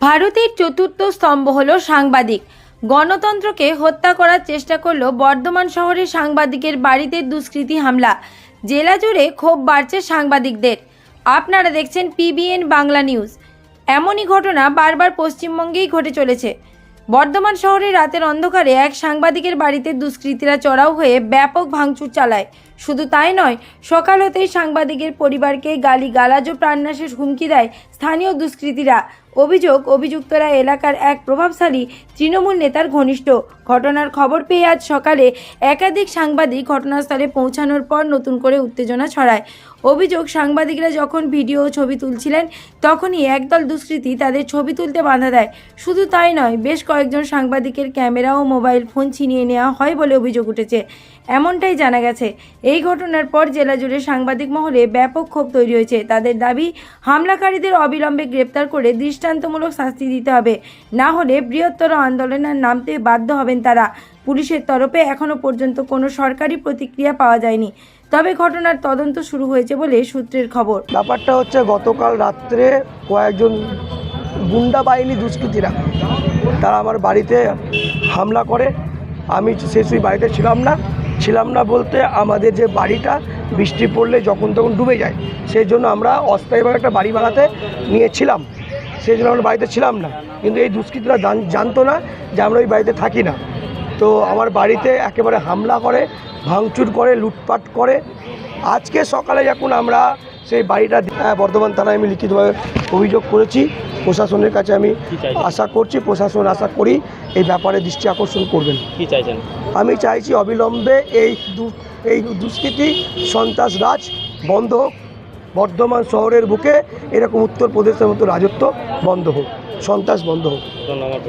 ভারতের চতুর্থ স্তম্ভ হল সাংবাদিক। গণতন্ত্রকে হত্যা করার চেষ্টা করল বর্ধমান শহরে সাংবাদিকের বাড়িতে দুষ্কৃতী হামলা। জেলা জুড়ে ক্ষোভ বাড়ছে সাংবাদিকদের। আপনারা দেখছেন পিবিএন বাংলা নিউজ। এমনই ঘটনা বারবার পশ্চিমবঙ্গেই ঘটে চলেছে। বর্ধমান শহরে রাতের অন্ধকারে এক সাংবাদিকের বাড়িতে দুষ্কৃতীরা চড়াও হয়ে ব্যাপক ভাঙচুর চালায়। শুধু তাই নয়, সকাল হতেই সাংবাদিকের পরিবারকে গালি গালাজ ও প্রাণনাশের হুমকি দেয় স্থানীয় দুষ্কৃতীরা। অভিযোগ, অভিযুক্তরা এলাকার এক প্রভাবশালী তৃণমূল নেতার ঘনিষ্ঠ। ঘটনার খবর পেয়ে আজ সকালে একাধিক সাংবাদিক ঘটনাস্থলে পৌঁছানোর পর নতুন করে উত্তেজনা ছড়ায়। অভিযোগ, সাংবাদিকরা যখন ভিডিও ছবি তুলছিলেন, তখনই একদল দুষ্কৃতী তাদের ছবি তুলতে বাধা দেয়। শুধু তাই নয়, বেশ কয়েকজন সাংবাদিকের ক্যামেরা ও মোবাইল ফোন ছিনিয়ে নেওয়া হয় বলে অভিযোগ উঠেছে। এমনটাই জানা গেছে। এই ঘটনার পর জেলা জুড়ে সাংবাদিক মহলে ব্যাপক ক্ষোভ তৈরি হয়েছে। তাদের দাবি, হামলাকারীদের অবিলম্বে গ্রেপ্তার করে দৃষ্টান্তমূলক শাস্তি দিতে হবে। না হলে বৃহত্তর আন্দোলনের নামতে বাধ্য হবেন তারা। পুলিশের তরফে এখনও পর্যন্ত কোনো সরকারি প্রতিক্রিয়া পাওয়া যায়নি। তবে ঘটনার তদন্ত শুরু হয়েছে বলে সূত্রের খবর। ব্যাপারটা হচ্ছে, গতকাল রাত্রে কয়েকজন গুন্ডা বাহিনী দুষ্কৃতীরা, তারা আমার বাড়িতে হামলা করে। আমি সে সেই বাড়িতে ছিলাম না। ছিলাম না বলতে আমাদের যে বাড়িটা বৃষ্টি পড়লে যখন তখন ডুবে যায়, সেই জন্য আমরা অস্থায়ীভাবে একটা বাড়ি বানাতে নিয়েছিলাম। সেই জন্য আমরা বাড়িতে ছিলাম না। কিন্তু এই দুষ্কৃতীরা জানতো না যে আমরা ওই বাড়িতে থাকি না। তো আমার বাড়িতে একেবারে হামলা করে, ভাঙচুর করে, লুটপাট করে। আজকে সকালে যখন আমরা সেই বাড়িটা আহ, বর্ধমান থানায় আমি লিখিতভাবে অভিযোগ করেছি। প্রশাসনের কাছে আমি আশা করছি প্রশাসন আশা করি এই ব্যাপারে দৃষ্টি আকর্ষণ করবেন। কি চাইছেন? আমি চাইছি অবিলম্বে এই দু- এই দুষ্কৃতি সন্ত্রাস রাজ বন্ধ হোক। বর্ধমান শহরের বুকে এরকম উত্তরপ্রদেশের মতো রাজত্ব বন্ধ হোক সন্ত্রাস বন্ধ হোক। ধন্যবাদ।